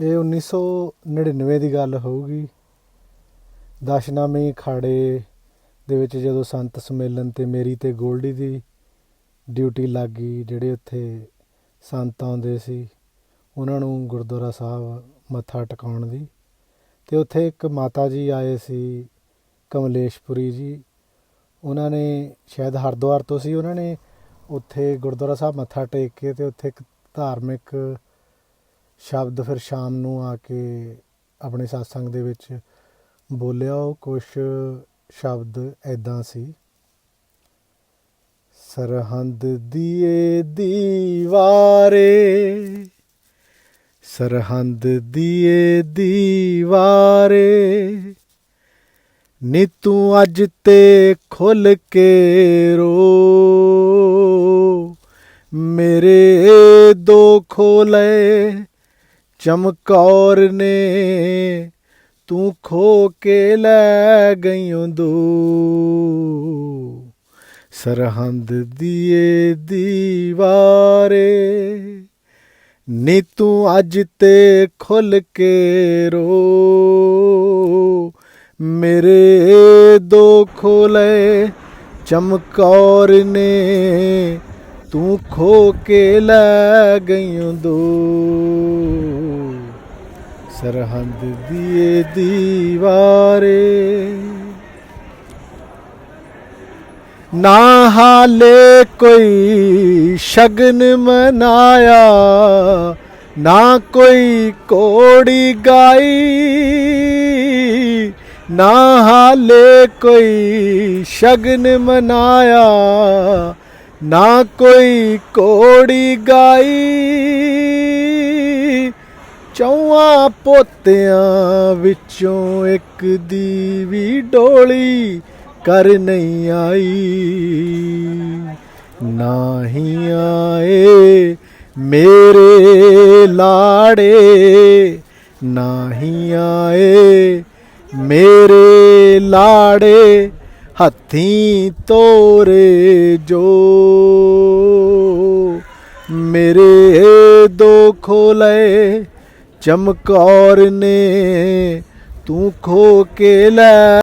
ਇਹ 1999 ਦੀ ਗੱਲ ਹੋਊਗੀ। ਦਸ਼ਨਾਮੀ ਖਾੜੇ ਦੇ ਵਿੱਚ ਜਦੋਂ ਸੰਤ ਸੰਮੇਲਨ ਤੇ ਮੇਰੀ ਤੇ ਗੋਲਡੀ ਦੀ ਡਿਊਟੀ ਲੱਗ ਗਈ, ਜਿਹੜੇ ਉੱਥੇ ਸੰਤ ਆਉਂਦੇ ਸੀ, ਉਹਨਾਂ ਨੂੰ ਗੁਰਦੁਆਰਾ ਸਾਹਿਬ ਮੱਥਾ ਟਿਕਾਉਣ ਦੀ। ਤੇ ਉੱਥੇ ਇੱਕ ਮਾਤਾ ਜੀ ਆਏ ਸੀ, ਕਮਲੇਸ਼ਪੁਰੀ ਜੀ। ਉਹਨਾਂ ਨੇ ਸ਼ਾਇਦ ਹਰਿਦੁਆਰ ਤੋਂ ਸੀ, ਉਹਨਾਂ ਨੇ ਉੱਥੇ ਗੁਰਦੁਆਰਾ ਸਾਹਿਬ ਮੱਥਾ ਟੇਕ ਕੇ ਤੇ ਉੱਥੇ ਇੱਕ ਧਾਰਮਿਕ ਸ਼ਬਦ ਫਿਰ ਸ਼ਾਮ ਨੂੰ ਆ ਕੇ ਆਪਣੇ satsang ਦੇ ਵਿੱਚ ਬੋਲਿਆ, ਉਹ ਕੁਝ ਸ਼ਬਦ ਐਦਾਂ ਸੀ। ਸਰਹੰਦ ਦੀਏ ਦੀਵਾਰੇ, ਸਰਹੰਦ ਦੀਏ ਦੀਵਾਰੇ, ਨੀ ਤੂੰ ਅੱਜ ਤੇ ਖੁੱਲ ਕੇ ਰੋ। ਮੇਰੇ ਦੋ ਖੋਲੇ ਚਮਕੌਰ ਨੇ ਤੂੰ ਖੋ ਕੇ ਲੈ ਗਈਓ ਦੋ ਸਰਹੰਦ ਦੀਏ ਦੀਵਾਰੇ, ਨੀ ਤੂੰ ਅੱਜ ਤੇ ਖੁੱਲ ਕੇ ਰੋ। ਮੇਰੇ ਦੋ ਖੋਲੇ ਚਮਕੌਰ ਨੇ, ਤੂੰ ਖੋ ਕੇ ਲੈ ਗਈਓ ਦੋ ਸਰਹੰਦ ਦੀਏ ਦੀਵਾਰੇ। ਨਾ ਹਾਲੇ ਕੋਈ ਸ਼ਗਨ ਮਨਾਇਆ, ਨਾ ਕੋਈ ਕੋੜੀ ਗਾਈ। ਨਾ ਹਾਲੇ ਕੋਈ ਸ਼ਗਨ ਮਨਾਇਆ, ਨਾ ਕੋਈ ਕੋੜੀ ਗਾਈ। ਚੌਆਂ ਪੋਤਿਆਂ ਵਿੱਚੋਂ ਇੱਕ ਦੀ ਵੀ ਡੋਲੀ ਕਰ ਨਹੀਂ ਆਈ। ਨਹੀਂ ਆਏ ਮੇਰੇ ਲਾੜੇ, ਨਹੀਂ ਆਏ ਮੇਰੇ ਲਾੜੇ, ਹੱਥੀਂ ਤੋਰੇ ਜੋ। ਮੇਰੇ ਦੋ ਖੋਲੇ ਚਮਕੌਰ ਨੇ ਤੂੰ ਖੋ ਕੇ ਲੈ